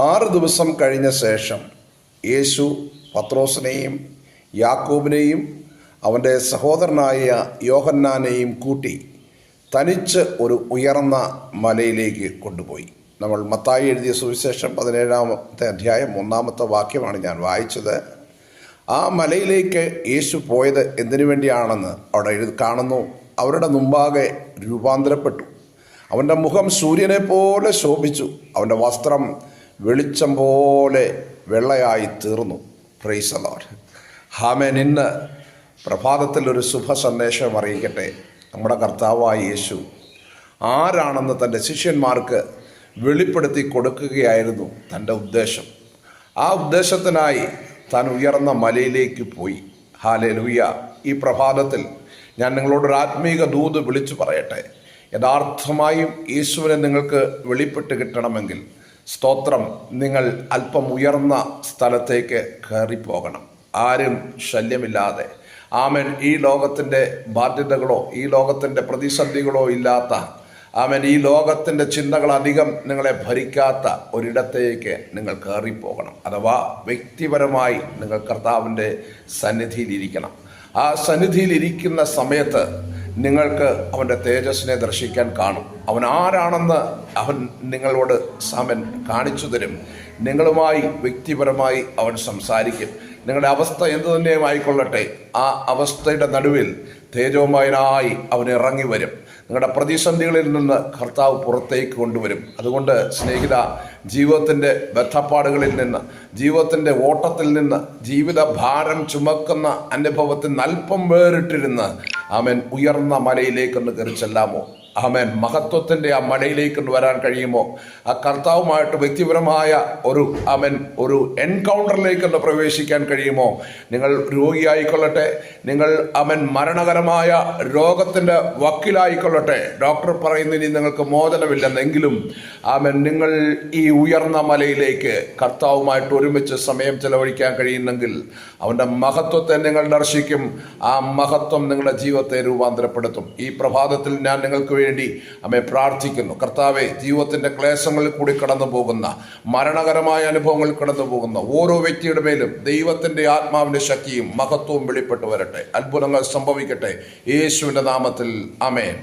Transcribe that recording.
ആറ് ദിവസം കഴിഞ്ഞ ശേഷം യേശു പത്രോസിനെയും യാക്കോബിനെയും അവന്റെ സഹോദരനായ യോഹന്നാനെയും കൂട്ടി തനിച്ച് ഒരു ഉയർന്ന മലയിലേക്ക് കൊണ്ടുപോയി. നമ്മൾ മത്തായി എഴുതിയ സുവിശേഷം പതിനേഴാമത്തെ അധ്യായം ഒന്നാമത്തെ വാക്യമാണ് ഞാൻ വായിച്ചത്. ആ മലയിലേക്ക് യേശു പോയത് എന്തിനു വേണ്ടിയാണെന്ന് അവിടെ എഴുതി കാണുന്നു. അവരുടെ മുമ്പാകെ രൂപാന്തരപ്പെട്ടു. അവന്റെ മുഖം സൂര്യനെ പോലെ ശോഭിച്ചു. അവന്റെ വസ്ത്രം വെളിച്ചം പോലെ വെള്ളയായി തീർന്നു. പ്രൈസ് അലോട്ട് ഹാമേൻ ഇന്ന് പ്രഭാതത്തിൽ ഒരു ശുഭ സന്ദേശം അറിയിക്കട്ടെ നമ്മുടെ കർത്താവായ യേശു. ആരാണെന്ന് തന്റെ ശിഷ്യന്മാർക്ക് വെളിപ്പെടുത്തി കൊടുക്കുകയായിരുന്നു തന്റെ ഉദ്ദേശം. ആ ഉദ്ദേശത്തിനായി താൻ ഉയർന്ന മലയിലേക്ക് പോയി. ഹാലേ ലൂയ ഈ പ്രഭാതത്തിൽ ഞാൻ നിങ്ങളോടൊരു ആത്മീക ദൂത് വിളിച്ചു പറയട്ടെ. യഥാർത്ഥമായും യേശുവിനെ നിങ്ങൾക്ക് വെളിപ്പെട്ട് കിട്ടണമെങ്കിൽ സ്തോത്രം. നിങ്ങൾ അല്പം ഉയർന്ന സ്ഥലത്തേക്ക് കയറിപ്പോകണം. ആരും ശല്യമില്ലാതെ. ആമൻ. ഈ ലോകത്തിന്റെ ബാധ്യതകളോ ഈ ലോകത്തിന്റെ പ്രതിസന്ധികളോ ഇല്ലാത്ത ആമൻ. ഈ ലോകത്തിന്റെ ചിന്തകൾ അധികം നിങ്ങളെ ഭരിക്കാത്ത ഒരിടത്തേക്ക് നിങ്ങൾ കയറിപ്പോകണം. അഥവാ വ്യക്തിപരമായി നിങ്ങൾ കർത്താവിന്റെ സന്നിധിയിലിരിക്കണം ആ സന്നിധിയിലിരിക്കുന്ന സമയത്ത് നിങ്ങൾക്ക് അവന്റെ തേജസ്സിനെ ദർശിക്കാൻ കാണും. അവൻ ആരാണെന്ന് അവൻ നിങ്ങളോട് സമൻ കാണിച്ചു തരും. നിങ്ങളുമായി വ്യക്തിപരമായി അവൻ സംസാരിക്കും. നിങ്ങളുടെ അവസ്ഥ എന്തു തന്നെയും ആയിക്കൊള്ളട്ടെ. ആ അവസ്ഥയുടെ നടുവിൽ തേജോമയനായി അവൻ ഇറങ്ങി വരും. നിങ്ങളുടെ പ്രതിസന്ധികളിൽ നിന്ന് കർത്താവ് പുറത്തേക്ക് കൊണ്ടുവരും. അതുകൊണ്ട് സ്നേഹിത ജീവിതത്തിന്റെ ബന്ധപ്പാടുകളിൽ നിന്ന് ജീവിതത്തിന്റെ ഓട്ടത്തിൽ നിന്ന് ജീവിത ഭാരം ചുമക്കുന്ന അനുഭവത്തിൽ അല്പം വേറിട്ടിരുന്ന് അവൻ ഉയർന്ന മലയിലേക്കൊന്ന് കയറി ചെല്ലാമോ? ആമേൻ. മഹത്വത്തിന്റെ ആ മലയിലേക്ക് വരാൻ കഴിയുമോ ആ കർത്താവുമായിട്ട് വ്യക്തിപരമായ ഒരു അമൻ ഒരു എൻകൗണ്ടറിലേക്ക് ഒന്ന് പ്രവേശിക്കാൻ കഴിയുമോ? നിങ്ങൾ രോഗിയായിക്കൊള്ളട്ടെ. നിങ്ങൾ അവൻ മരണകരമായ രോഗത്തിന്റെ വക്കിലായിക്കൊള്ളട്ടെ. ഡോക്ടർ പറയുന്നതിന് നിങ്ങൾക്ക് മോചനമില്ലെന്നെങ്കിലും അവൻ നിങ്ങൾ ഈ ഉയർന്ന മലയിലേക്ക് കർത്താവുമായിട്ട് ഒരുമിച്ച് സമയം ചെലവഴിക്കാൻ കഴിയുന്നെങ്കിൽ അവന്റെ മഹത്വത്തെ നിങ്ങൾ ദർശിക്കും. ആ മഹത്വം നിങ്ങളുടെ ജീവിതത്തെ രൂപാന്തരപ്പെടുത്തും. ഈ പ്രഭാതത്തിൽ ഞാൻ നിങ്ങൾക്ക് വേണ്ടി അമ്മയെ പ്രാർത്ഥിക്കുന്നു. കർത്താവെ ജീവിതത്തിന്റെ ക്ലേശങ്ങളിൽ കൂടി കടന്നു പോകുന്ന മരണകരമായ അനുഭവങ്ങളിൽ കടന്നു പോകുന്ന ഓരോ വ്യക്തിയുടെ മേലും ദൈവത്തിന്റെ ആത്മാവിന്റെ ശക്തിയും മഹത്വവും വെളിപ്പെട്ടു വരട്ടെ. അത്ഭുതങ്ങൾ സംഭവിക്കട്ടെ. യേശുവിന്റെ നാമത്തിൽ. അമേൻ